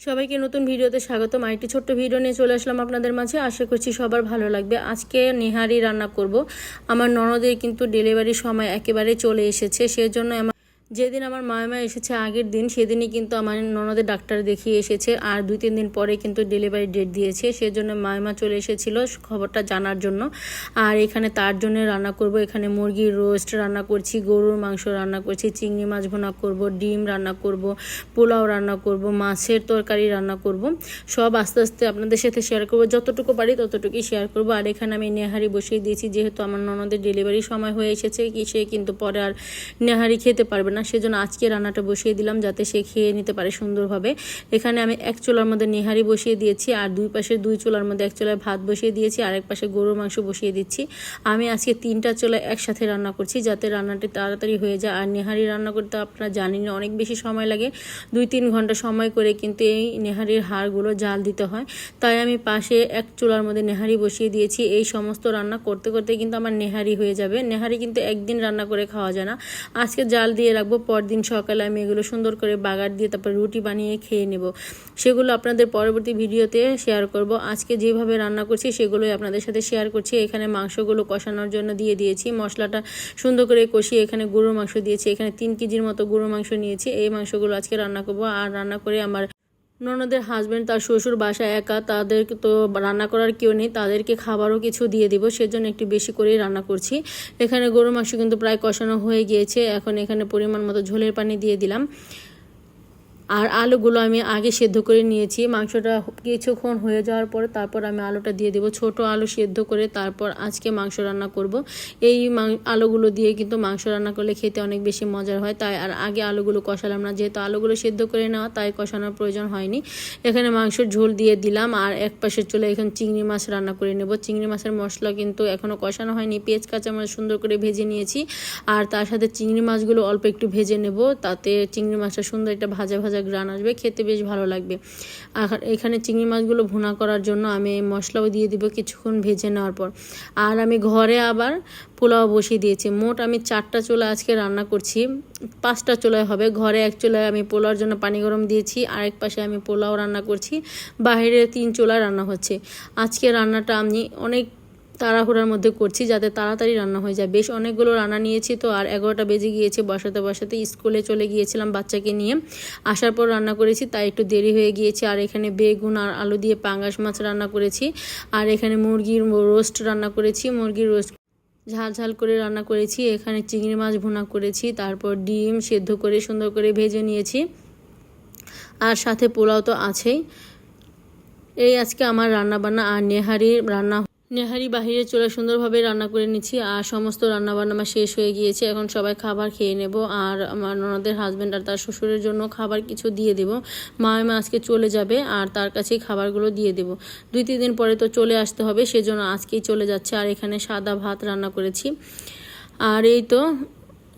সবাইকে নতুন ভিডিওতে স্বাগতম। আরেকটি ছোট্ট ভিডিও নিয়ে চলে আসলাম আপনাদের মাঝে। আশা করছি সবার ভালো লাগবে। আজকে নেহারি রান্না করব। আমার ননদের কিন্তু ডেলিভারি সময় একেবারে চলে এসেছে, সেজন্য আমার যেদিন আমার মামা এসেছে আগের দিন, সেদিনই কিন্তু আমার ননদের ডাক্তার দেখিয়ে এসেছে। আর দুই তিন দিন পরে কিন্তু ডেলিভারি ডেট দিয়েছে। সেজন্য মামা চলে এসেছিল খবরটা জানার জন্য। আর এখানে তার জন্য রান্না করব। এখানে মুরগির রোস্ট রান্না করছি, গরুর মাংস রান্না করছি, চিংড়ি মাছ ভুনা করব, ডিম রান্না করব, পোলাও রান্না করব, মাছের তরকারি রান্না করব। সব আস্তে আস্তে আপনাদের সাথে শেয়ার করব। যতটুকু পারি ততটুকুই শেয়ার করব। আর এখানে আমি নেহারি বসিয়ে দিয়েছি, যেহেতু আমার ননদের ডেলিভারি সময় হয়ে এসেছে, কি সে কিন্তু পরে আর নেহারি খেতে পারবে না। সেজন্য আজকে রান্নাটা বসিয়ে দিলাম যাতে সে খেয়ে নিতে পারে সুন্দরভাবে। এখানে আমি এক চোলার মধ্যে নেহারি বসিয়ে দিয়েছি, আর দুই পাশে দুই চোলার মধ্যে এক চোলায় ভাত বসিয়ে দিয়েছি, আর এক পাশে গরুর মাংস বসিয়ে দিচ্ছি। আমি আজকে তিনটা চুলায় একসাথে রান্না করছি যাতে রান্নাটি তাড়াতাড়ি হয়ে যায়। আর নেহারি রান্না করতে আপনারা জানেন অনেক বেশি সময় লাগে, দুই তিন ঘণ্টা সময় করে কিন্তু এই নেহারির হাড়গুলো জাল দিতে হয়। তাই আমি পাশে এক চুলার মধ্যে নেহারি বসিয়ে দিয়েছি। এই সমস্ত রান্না করতে করতে কিন্তু আমার নেহারি হয়ে যাবে। নেহারি কিন্তু একদিন রান্না করে খাওয়া যায় না। আজকে জাল দিয়ে রাখব। পরদিন সকালে আমি এগুলো সুন্দর করে বাগার দিয়ে তারপর রুটি বানিয়ে খেয়ে নেব। সেগুলো আপনাদের পরবর্তী ভিডিওতে শেয়ার করব। আজকে যেভাবে রান্না করছি সেগুলোই আপনাদের সাথে শেয়ার করছি। এখানে মাংসগুলো কষানোর জন্য দিয়ে দিয়েছি। মশলাটা সুন্দর করে কষিয়ে এখানে গরুর মাংস দিয়েছি। এখানে তিন কেজির মতো গরুর মাংস নিয়েছি। এই মাংসগুলো আজকে রান্না করব। আর রান্না করে আমার ননদের হাজব্যান্ড তার শ্বশুর বাসায় একা তাদেরকে তো রান্না করার কেউ নেই, তাদেরকে খাবারও কিছু দিয়ে দিব, সেজন্য একটু বেশি করেই রান্না করছি। এখানে গরু মাংস কিন্তু প্রায় কষানো হয়ে গিয়েছে, এখন এখানে পরিমাণ মতো ঝোলের পানি দিয়ে দিলাম। আর আলুগুলো আমি আগে সেদ্ধ করে নিয়েছি। মাংসটা কিছুক্ষণ হয়ে যাওয়ার পরে তারপর আমি আলুটা দিয়ে দেবো। ছোট আলু সেদ্ধ করে তারপর আজকে মাংস রান্না করব। এই আলুগুলো দিয়ে কিন্তু মাংস রান্না করলে খেতে অনেক বেশি মজার হয়। তাই আর আগে আলুগুলো কষালাম না। যেহেতু আলুগুলো সেদ্ধ করে নেওয়া, তাই কষানোর প্রয়োজন হয়নি। এখানে মাংসের ঝোল দিয়ে দিলাম। আর এক পাশের চলে এখানে চিংড়ি মাছ রান্না করে নেব। চিংড়ি মাছের মশলা কিন্তু এখনও কষানো হয়নি। পেঁয়াজ, কাঁচামরিচ সুন্দর করে ভেজে নিয়েছি। আর তার সাথে চিংড়ি মাছগুলো অল্প একটু ভেজে নেব। তাতে চিংড়ি মাছটা সুন্দর একটা ভাজা ভাজা গ্রান আসবে, খেতে বেশ ভালো লাগবে। আর এখানে চিংড়ি মাছগুলো ভুনা করার জন্য আমি মশলাও দিয়ে দিব কিছুক্ষণ ভেজে নেওয়ার পর। আর আমি ঘরে আবার পোলাও বসিয়ে দিয়েছি। মোট আমি চারটা চুলা আজকে রান্না করছি। পাঁচটা চুলায় হবে। ঘরে এক চুলায় আমি পোলাওর জন্য পানি গরম দিয়েছি। আরেক পাশে আমি পোলাও রান্না করছি। বাইরে তিন চুলায় রান্না হচ্ছে। আজকে রান্নাটা আমি অনেক তাড়াহুড়ার মধ্যে করছি যাতে তাড়াতাড়ি রান্না হয়ে যায়। বেশ অনেকগুলো রান্না নিয়েছি তো, আর এগারোটা বেজে গিয়েছে, বসাতে বসাতে স্কুলে চলে গিয়েছিলাম বাচ্চাকে নিয়ে। আসার পর রান্না করেছি, তাই একটু দেরি হয়ে গিয়েছে। আর এখানে বেগুন আর আলু দিয়ে পাঙ্গাস মাছ রান্না করেছি। আর এখানে মুরগির রোস্ট রান্না করেছি, মুরগির রোস্ট ঝাল ঝাল করে রান্না করেছি। এখানে চিংড়ি মাছ ভুনা করেছি, তারপর ডিম সেদ্ধ করে সুন্দর করে ভেজে নিয়েছি। আর সাথে পোলাও তো আছেই। এই আজকে আমার রান্না বান্না আর নেহারি রান্না নেহারি বাহিরে চলে সুন্দরভাবে রান্না করে নিচ্ছি, আর সমস্ত রান্না বান্না আমার শেষ হয়ে গিয়েছে। এখন সবাই খাবার খেয়ে নেব, আর আমার ননদের হাজব্যান্ড আর তার শ্বশুরের জন্য খাবার কিছু দিয়ে দেবো। মা মা আজকে চলে যাবে, আর তার কাছেই খাবারগুলো দিয়ে দেবো। দুই তিন দিন পরে তো চলে আসতে হবে, সেজন্য আজকেই চলে যাচ্ছে, আর এখানে সাদা ভাত রান্না করেছি। আর এই তো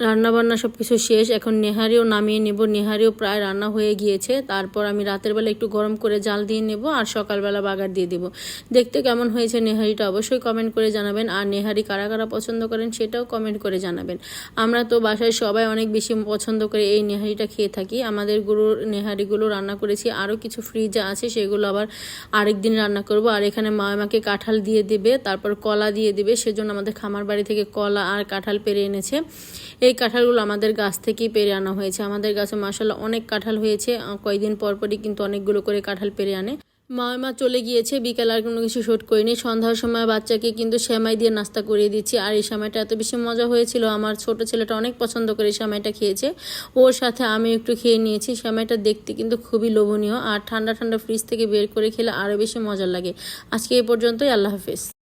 রান্না বান্না সব কিছু শেষ, এখন নেহারিও নামিয়ে নেব। নেহারিও প্রায় রান্না হয়ে গিয়েছে। তারপর আমি রাতের বেলা একটু গরম করে জাল দিয়ে নেব আর সকালবেলা বাগার দিয়ে দেব। দেখতে কেমন হয়েছে নেহারিটা অবশ্যই কমেন্ট করে জানাবেন। আর নেহারি কারা কারা পছন্দ করেন সেটাও কমেন্ট করে জানাবেন। আমরা তো বাসায় সবাই অনেক বেশি পছন্দ করে এই নেহারিটা খেয়ে থাকি। আমাদের গরুর নেহারিগুলো রান্না করেছি। আরও কিছু ফ্রিজে আছে, সেগুলো আবার আরেক দিন রান্না করব। আর এখানে মা আমাকে কাঁঠাল দিয়ে দেবে, তারপর কলা দিয়ে দেবে। সেজন্য আমাদের খামার বাড়ি থেকে কলা আর কাঁঠাল পেরে এনেছে। এই কাঁঠালগুলো আমাদের গাছ থেকেই পেরে আনা হয়েছে। আমাদের গাছে মাসাল্লাহ অনেক কাঁঠাল হয়েছে। কয়েকদিন পর পরই কিন্তু অনেকগুলো করে কাঁঠাল পেরে আনে। মা চলে গিয়েছে, বিকেল আর কোনো কিছু শুট করিনি। সন্ধ্যার সময় বাচ্চাকে কিন্তু সেমাই দিয়ে নাস্তা করিয়ে দিচ্ছি। আর এই সময়টা এত বেশি মজা হয়েছিল। আমার ছোট ছেলেটা অনেক পছন্দ করে এই সময়টা খেয়েছে। ওর সাথে আমি একটু খেয়ে নিয়েছি। সেমাইটা দেখতে কিন্তু খুবই লোভনীয়। আর ঠান্ডা ঠান্ডা ফ্রিজ থেকে বের করে খেলে আরও বেশি মজা লাগে। আজকে এই পর্যন্তই। আল্লাহ হাফেজ।